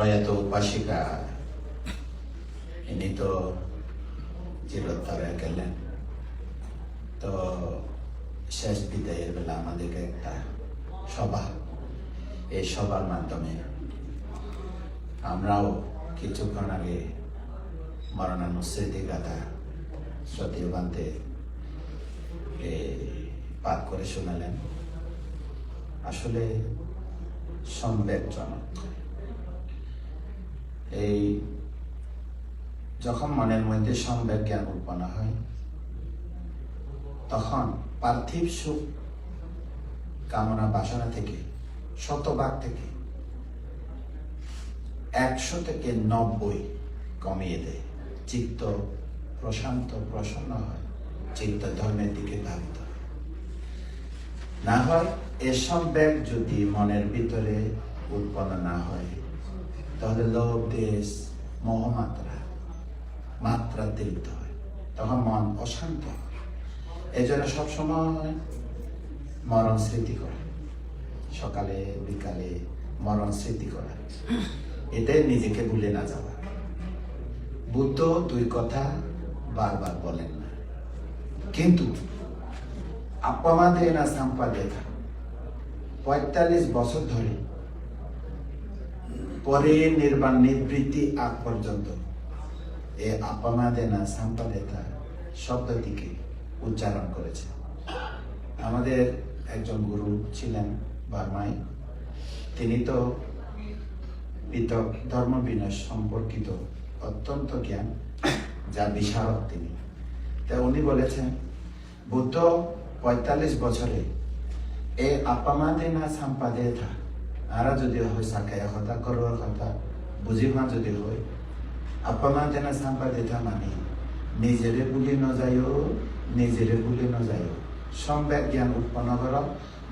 উপাসিকা, ইনি তো চিরতরে গেলেন। তো শেষ বিদায়ের বেলা আমাদেরকে একটা সভা, এই সভার মাধ্যমে আমরাও কিছুক্ষণ আগে মরণানু স্মৃতি গাথা শ্রদ্ধেয় বান্তে পাঠ করে শোনালেন। আসলে সংবেদজনক এই যখন মনের মধ্যে সংবেদ জ্ঞান উৎপন্ন হয়, তখন পার্থিব সুখ কামনা বাসনা থেকে, শতভাগ থেকে একশো থেকে নব্বই কমিয়ে দেয়। চিত্ত প্রশান্ত, প্রসন্ন হয়, চিত্ত ধর্মের দিকে ধাবিত না হয় এসব ব্যাগ যদি মনের ভিতরে উৎপন্ন না হয় তাহলে লোভ, দেশ মোহমাত্রা মাত্রাতিরিক্ত হয়। তখন মন অশান্ত হয়। এই জন্য সবসময় মরণ স্মৃতি করে। সকালে, বিকালে মরণ স্মৃতি করা। এটাই নিজেকে ভুলে না যাওয়া। বুদ্ধ দুই কথা বারবার বলেন না। কিন্তু আপামাদে না সাম্পাদেতা পঁয়তাল্লিশ বছর ধরে পরে নির্বাণ নিবৃত্তি আগ পর্যন্ত। এ আপামাদে না সাম্পাদেতা শব্দটিকে উচ্চারণ করেছে। আমাদের একজন গুরু ছিলেন বার্মাই। তিনি তো পৃথক ধর্ম বিনাশ সম্পর্কিত অত্যন্ত জ্ঞান, যা বিশারদ তিনি। তা উনি বলেছেন, বুদ্ধ পঁয়তাল্লিশ বছরে এ আপামাদে না সাম্পাদে থা আরা যদি হয় সাকায় কথা কথা বুঝিবা যদি হয় আপামাদে না সাম্পাদে থা মানে নিজেরে ভুলে ন যায়ও নিজেরে ভুলে ন যায়ও সম্বেক জ্ঞান উৎপন্ন কর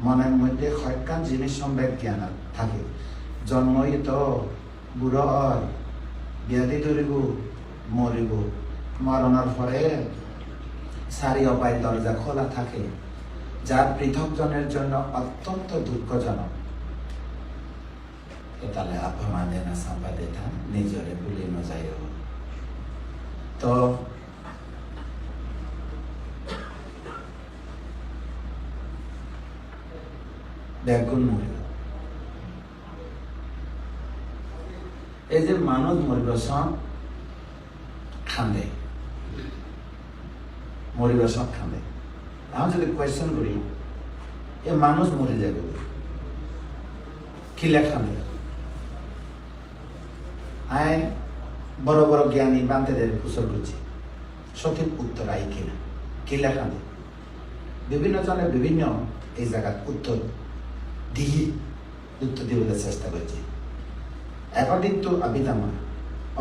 মনের মধ্যে কয়েকখান জিনিস সম্বেক জ্ঞান থাকে। জন্মই তো বুড়ো হয় ব্যাধি ধরিব মরিব মরণের পরে সারি অপায় দরজা খোলা থাকে যা পৃথকজনের জন্য অত্যন্ত দুঃখজনক। তাহলে আপামাদে না সাম্পাদে থা নিজরে ভুলে ন যায়ও তো ব্যাগুণ মরিব এই যে মানুষ মরিব সব খান্দে মরিব সব খান্দে আমি যদি কোয়েশ্চেন করি এ মানুষ মরে যাবে খিলে খান্দে আয় বড় বড় জ্ঞানী বান্তেদের কুশল করছি। সঠিক উত্তর আই কিনা? কিলা খান্দে বিভিন্ন জনের বিভিন্ন এই জায়গার উত্তর দিয়ে উত্তর দিবলৈ চেষ্টা করছি। এখন কিন্তু অভিধর্ম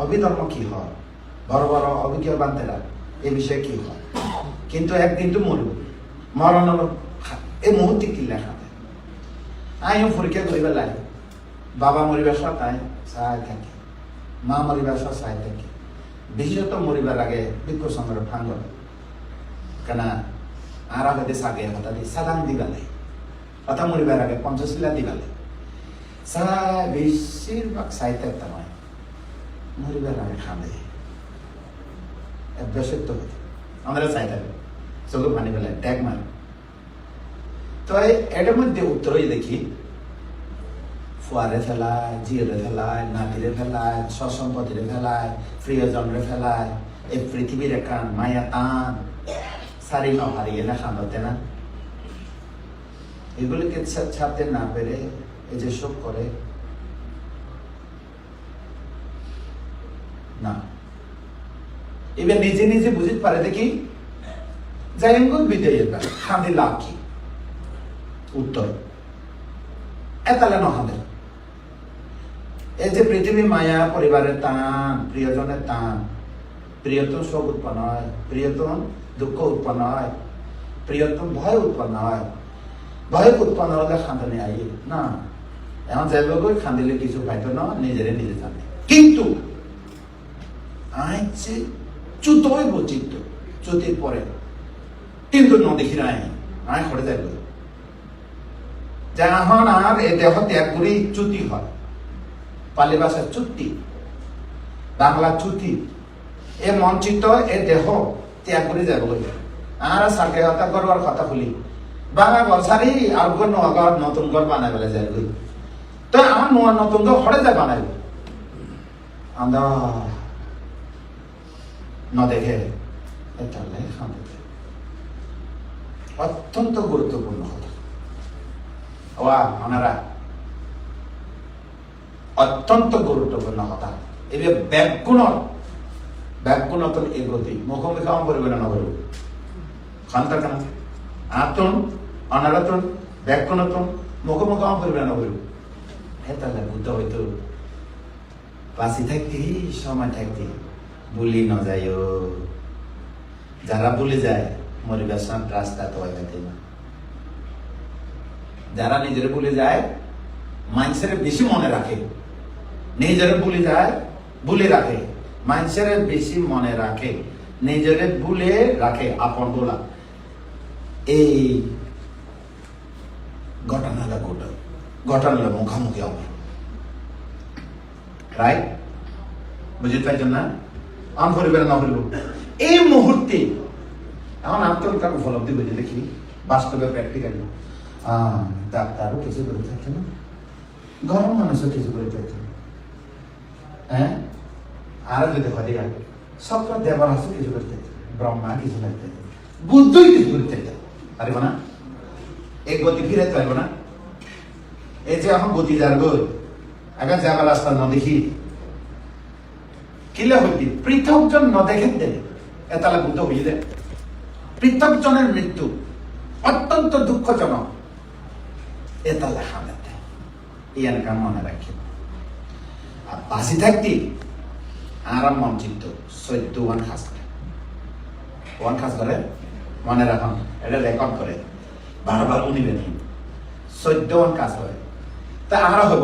অভিধর্ম কি হয়? বড় বড় অভিজ্ঞ বান্তেরা এই বিষয়ে কি হয়? কিন্তু একদিন তো মরব মরণ এই মুহূর্তে কিল্লা খাতে আইও পরীক্ষা করিবার লাগে। বাবা মরিবার সব তাই চাই থাকে। মা মরিবার সব চাই থাকে বিশেষত মরিবার আগে বৃক্ষ সংগ্রহ ফাঙ্গ কেন? আর আগে সাগে কথা দি সাদাং দিবালে। কথা মরিবার আগে পঞ্চশিলা দিবালে। সারা বেশিরভাগ সাহিত্য নয়। মরিবার আগে খাঁদে তো হতে আমরা থাকবে চোখে পানি ফেলে ট্যাগ মারে। তো এটার মধ্যে উত্তরই দেখি। ফুয়ারে ফেলায় জিরে ফেলায়, নাতিরে ফেলায় সসম্পতিরে ফেলায়, প্রিয়জনরে ফেলায় এই পৃথিবীর একান মায়া টান সারি ন হারিয়ে না খাঁদাতে না। এগুলিকে ছাড়তে না পেরে এই যে শোক করে, না। এবার নিজে নিজে বুঝতে পারে দেখি জাইঙ্গুল বিজয়ের খাঁদি লাভ কি উত্তর এতালে নহাদের এই যে পৃথিবী মায়া, পরিবারের টান, প্রিয়জনের টান, প্রিয়তম শোক উৎপন্ন হয়, প্রিয়তম দুঃখ উৎপন্ন হয়, প্রিয়তম ভয় উৎপন্ন হয়। ভয় উৎপন্ন হলে খাঁদানি আই না। এখন যাইবে খান্দিলে কিছু পাইতো না, নিজেরে নিজে জানে। কিন্তু আইছে চুতই বচিত চুতির পরে কিন্তু নদেখি নাই আয় ঘরে যাইব। যখন আর এ দেহ ত্যাগ করি চ্যুতি হয়। পালি ভাষার চুক্তি, বাংলা চুক্তি, এ মঞ্চিত, এ দেহ ত্যাগ করে যাব আর সাকে হতা করবার কথা বলি বাংলা সারি আর নয়া ঘর নতুন ঘর বানাই বেলা যায় গই তো আমার নয়া নতুন ঘর হরে যায় বানাই। আমরা ন দেখে অত্যন্ত গুরুত্বপূর্ণ কথা। ওয়া ওনারা অত্যন্ত গুরুত্বপূর্ণ কথা। এবে ব্যাগুণ ব্যাগুণতন এগোতে মুখোমুখি আমার পরিবে না বলব খান্তা কেন আতন অনারতন ব্যাগুণতন মুখোমুখি আমার পরিবে না বলব হে তাহলে বুদ্ধ হয়তো বাঁচি থাকতে সময় থাকতে বুলি ন যায়ও যারা বলে যায় মরিবার সামনে রাস্তা তো না। যারা নিজের বলে যায়, মানুষের বেশি মনে রাখে। নিজের বলে যায় বলে রাখে, মানুষের বেশি মনে রাখে, নিজের ভুলে রাখে আপন বলা এই ঘটনাটা ঘট, ঘটনাটা মুখামুখি হবে। রাইট বুঝতে পারছেন না? আম পরিবার না হইল। এই মুহূর্তে, এখন আত্মকার উপলব্ধি বুঝে দেখি বাস্তবে প্র্যাকটিক্যালি ডাক্তারও কিছু করে থাকে না, ঘরের মানুষও কিছু করে থাকে না। হ্যাঁ? আর যদি দেখা সবটা দেবার হাসু কিছু করতে ব্রহ্মা কিছু করতে বুদ্ধই কিছু করতে পারব না? এই গতি ফিরে পারব না? এই যে এখন গতি যার গই আগে যাবার রাস্তা ন দেখি, কিলে হইতি পৃথকজন ন দেখেন দে এতালে বুদ্ধ হইয়ে দে পৃথকজনের মৃত্যু অত্যন্ত দুঃখজনক। এতালে হামেতে কাম মনে রাখি। আর বাসি থাকতি আরাম মন চিত্ত চৈদ্য ওয়ান খাস করে। ওয়ান খাস করে মনে রাখুন, এটা রেকর্ড করে। বারবার উনিবেন চৈদ্য ওয়ান কাজ করে। তা আহারা হব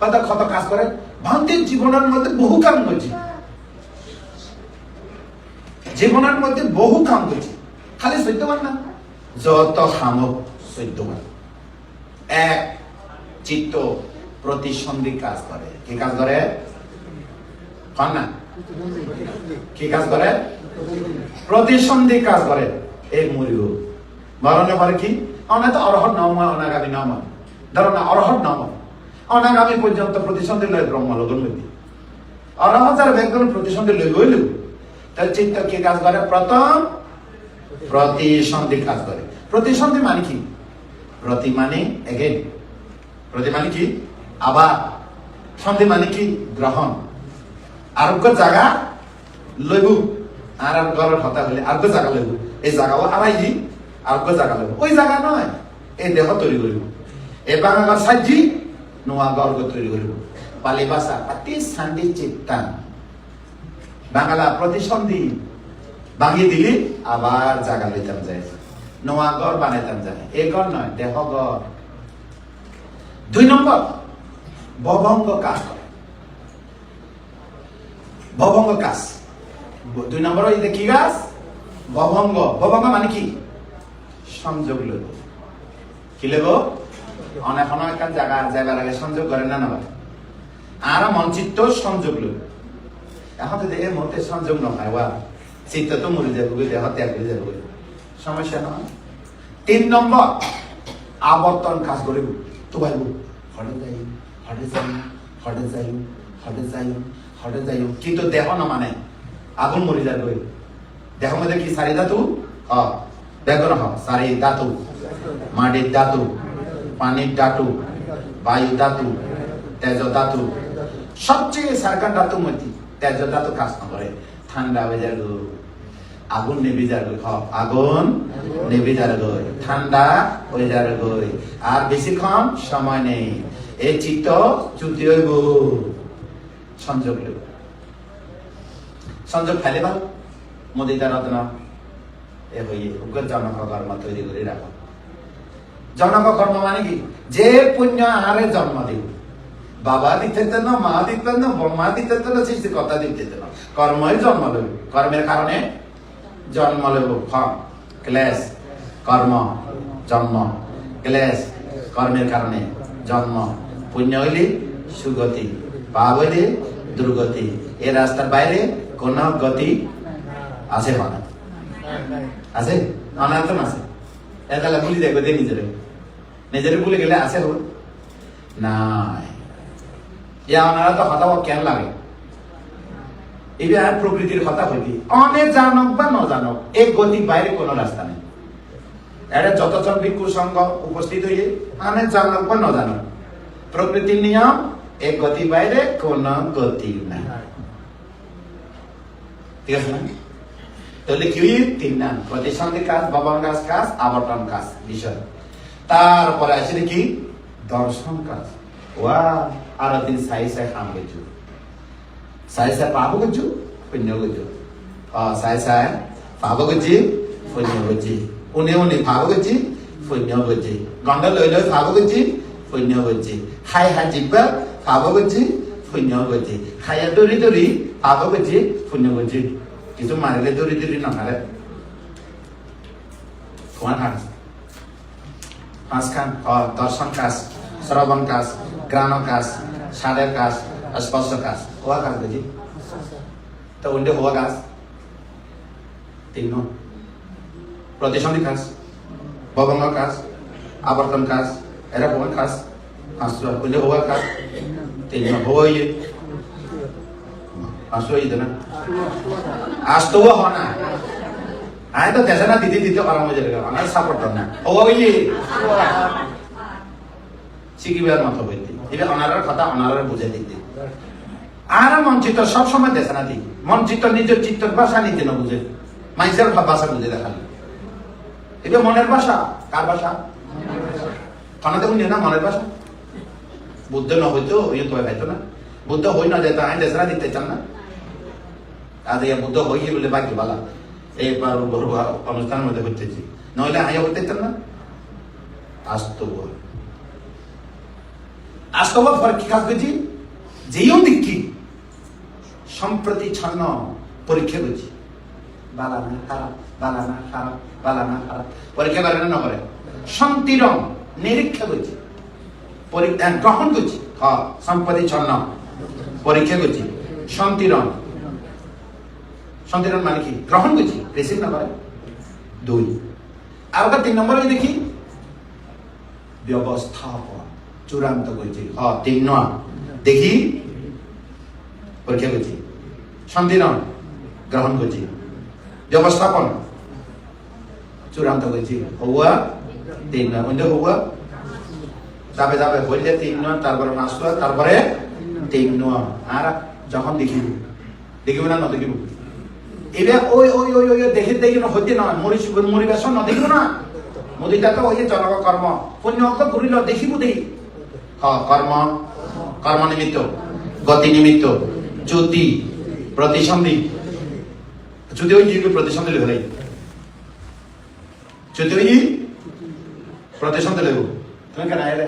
কত কত কাজ করে? ভান্তির জীবনের মধ্যে বহু কাম করছি। জীবনের মধ্যে বহু কাম করছি। খালি চৈদ্যবান না? যত খামক চৈদ্যবান এক, চিত্ত প্রতিসন্ধি কাজ করে। কি কাজ করে? না কি কাজ করে? প্রতিসন্ধি কাজ করে। এই মরিও মরণে পরে কি? অনেক অরহর নম অনাগামী নম ধরো না, অরহর নম অনাগামী পর্যন্ত প্রতিসন্ধি লয় ব্রহ্ম লগন হইতে। অরহত যারা ব্যাকরণ প্রতিসন্ধি লই গইল তার চিত্ত কি কাজ করে? প্রথম প্রতিসন্ধি কাজ করে। প্রতিসন্ধি মানে কি? প্রতি মানে এগেন প্রতি মানে কি? আবার সন্ধি মানে কি? গ্রহণ। আরোগ্য জায়গা লইব। আর আর ঘরের কথা হলে আরোগ্য জায়গা লইব। এই জায়গাও আড়াই দি আরোগ্য জায়গা লইব। ওই জায়গা নয়, এই দেহ তৈরি করিব। এই বাঙাঘর সাজি, নোয়া গর্গ তৈরি করিব। পালি ভাষা অতি শান্তি চিত্তান। বাংলা প্রতিসন্ধি ভাঙিয়ে দিলি, আবার জায়গা লইতাম যায়। নোয়া গড় বানাইতাম যায়। এই গড় নয়, দেহ গড় দুই নম্বর ভবঙ্গ কাজ করে। ভবঙ্গ কাজ। দুই নম্বর এই যে কি গাছ ভবঙ্গ। ভবঙ্গ মানে কি? সংযোগ লইব। কি লইব? অনেক অনেক জায়গা যাইবার আগে সংযোগ করে না না আর মনচিত্ত সংযোগ লইব। এখন যদি এই মুহূর্তে সংযোগ নহয় ওয়া, চিত্ত তো মরে যাবে দেহ ত্যাগ করে যাবে সমস্যা নয় তিন নম্বর, আবর্তন কাজ করিব তো ভাইব হঠাৎ হঠাৎ যাই হঠাৎ যাই হঠাৎ যাই যাই কিন্তু দেহ না মানে আগুন মরি যাবে দেহ মধ্যে কি? সারি ধাতু হ ব্যাকরণ হ। সারি ধাতু মাটির ধাতু পানির ধাতু বায়ু ধাতু তেজ ধাতু সবচেয়ে সারকার ধাতু মধ্যে তেজ ধাতু কাজ না করে ঠান্ডা হয়ে যাবে আগুন নেবে যার আগুন নেবে গই ঠান্ডা হয়ে গই আর বেশিক্ষণ সময় নেই। এই চিত্ত চুতি হইব সংযোগ লইব সংযোগ ফেলে ভালো মোদি তার রত্ন, এ হইয়ে উগ্র জনক কর্ম তৈরি করে রাখো। জনক কর্ম মানে কি? যে পুণ্য আহারে জন্ম দিব বাবা দিতে না মা দিতে না মা দিতে না সৃষ্টি কথা দিতে না কর্মই জন্ম লইব। কর্মের কারণে জন্ম লইব। ফর্ম ক্লেশ, কর্ম, জন্ম। ক্লেশ, কর্মের কারণে। জন্ম। পুণ্য হইলে সুগতি। পাপ হইলে দুর্গতি। এই রাস্তার বাইরে কোন গতি আছে মানে আছে? অনাতন আছে এতালে ভুলি দেখবে দিয়ে নিজেরে নিজেরে ভুলে গেলে আছে হোক নাই। ইয়া ওনারা তো হতাও কেন লাগে? এবার প্রকৃতির কথা হইবি অনেক জানক বা ন জানক এক গতি বাইরে কোনো রাস্তা নেই। এটা যতজন সংঘ উপস্থিত হইয়ে অনেক জানক বা ন প্রকৃতির নিয়ম এক গতি বাইরে, কোন গতি নাই। ঠিক আছে না? তাহলে কি তিন নাম প্রতিসন্ধি কাজ, ভবন কাজ কাজ, আবর্তন কাজ বিষয় তারপরে আসলে কি? দর্শন কাজ। ওয়া আর দিন সাই সাই খাম গেছু। সাই সাই পাবো গেছু, পুণ্য গেছু। সাই সাই পাবো গেছি, পুণ্য গেছি। উনি উনি পাবো গেছি পুণ্য গেছি গন্ড লই লই পাবো গেছি পুণ্য গেছি হাই হাই জিব্বা পাবো গেছি পুণ্য গেছি খাইয়া দৌড়ি দৌড়ি পাবো গেছি পুণ্য গেছি কিন্তু মারিলে দৌড়ি দৌড়ি নমারে কোন হাস পাঁচখান দর্শন কাজ শ্রবণ কাজ গ্রাণ কাজ সারের কাজ স্পর্শ কাজ হওয়া কাজ বুঝি তো উন্ডে হওয়া কাজ তিন প্রতিসন্ধি কাজ ভবঙ্গ কাজ, আবর্তন কাজ, এরা ভবন কাজ হাসু উন্ডে হওয়া কাজ। হওয়া ইয়ে হাসু ইয়ে না? আসতো হনা আয় তো দেশে না, দিদি দিতে পারা মজা লাগে আমার সাপোর্ট না। ওই শিখিবার মতো বলতে এবার অনারার কথা অনারার বুঝে দিতে। আর মঞ্চিত সব সময় দেশে না দি মঞ্চিত নিজের চিত্তর ভাষা নিতে না বুঝে। মানুষের ভাষা বুঝে দেখালি। এটা মনের ভাষা। কার ভাষা? খানাতে বুঝে না, মনের ভাষা? বুদ্ধ না হইতো, ওই তো হইতো না। বুদ্ধ হই না যেত আইন দেশরা দিতে চান না। আজ ইয়া বুদ্ধ হইয়ে বলে বাকি বালা। বড় অনুষ্ঠানের মধ্যে হইতেছি। নইলে আইয়া হইতে চান না। আসতো আস্তব ফর কি কাজ করছি যেও দিকি সম্প্রতি ছন্ন পরীক্ষা করছি বালানা খারাপ। বালানা খারাপ বালানা খারাপ পরীক্ষা করে না করে সন্তিরম নিরীক্ষা করছি। গ্রহণ করছি। হ সম্পত্তি ছন্ন। পরীক্ষা করছি। সন্তিরম সন্তিরম মানে কি? গ্রহণ করছি। রিসিভ না করে? দুই। আর ওটা তিন নম্বরে দেখি। ব্যবস্থাপন চূড়ান্ত করছি। হ তিন নয় দেখি। পরীক্ষা করছি। নয় গ্রহণ করছি। ব্যবস্থাপন। চূড়ান্ত করছি হওয়া তিন নয় অন্য হওয়া যাবে যাবে বললে তিন নয় তারপরে পাঁচ নয় তারপরে তিন নয় আর যখন দেখিব দেখিব না ন দেখিব এবার ওই ওই ওই ওই দেখে দেখি না হইতে নয় মরি মরিবেশন ন দেখিব না মোদিটা তো ওই যে জনক কর্ম পুণ্য অঙ্ক ঘুরিল দেখিব দেখি হ কর্ম কর্ম নিমিত্ত গতি নিমিত্ত চ্যুতি প্রতিসন্ধি চ্যুতি ওই জীবকে প্রতিসন্ধি লেগে ওই প্রতিসন্ধি লেগো তুমি কেন এর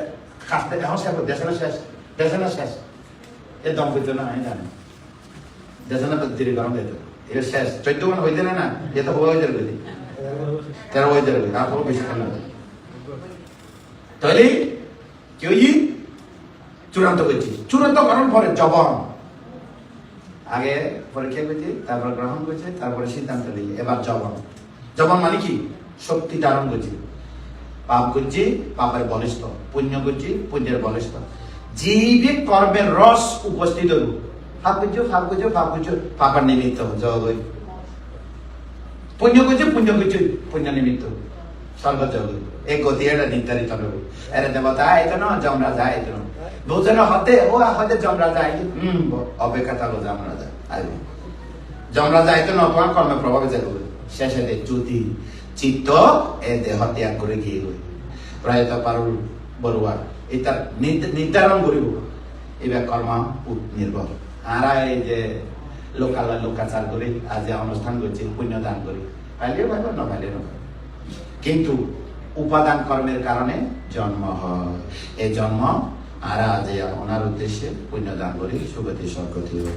কাছতে এখন শেষ দেশে না শেষ? দেশে না শেষ? এ দম করতে না, আমি জানি। দেশে না তো ধীরে গরম দিত এটা শেষ। চৈত্য মানে হইতে না না? এ তো হয়ে যাবে তেরো হয়ে যাবে তারপর বেশি খানা তাহলে কি ওই চূড়ান্ত করছি চূড়ান্ত করার পরে জবন। আগে পরীক্ষা করছি তারপর গ্রহণ করছে তারপরে সিদ্ধান্ত নিয়ে এবার জবন। জবন মানে কি? শক্তি ধারণ করছি পাপ করছি পাপের বলিষ্ঠ। পুণ্য করছি পুণ্যের বলিষ্ঠ। জীবে কর্মের রস উপস্থিত হইব। পাপ করছ পাপ করছ পাপ করছ পাপের নিমিত্ত জগ পুণ্য করছে পুণ্য করছে পুণ্য নিমিত্ত সর্বজগ এই গতি এটা নির্ধারিত হবে দেবতা আইতো না, যমরাজা আইতো না। দুজনে হতে, ও হতে যমরাজা হম অপেক্ষা থাকো যমরাজা আইবে যমরাজা তোমার কর্মে প্রভাবে শেষে দে জ্যোতি চিত্ত এ দেহ ত্যাগ করে গিয়ে গই প্রায়ত পারুল বড়ুয়া এটা নির্ধারণ করিব এবার কর্ম নির্ভর আর এই যে লোকালা লোকাচার করি আজ অনুষ্ঠান করছি পুণ্য দান করি পাইলে ভালো না পাইলে না কিন্তু উপাদান কর্মের কারণে জন্ম হয়। এই জন্ম আর আজ এই ওনার উদ্দেশ্যে পুণ্য দান করি সুগতি হোক।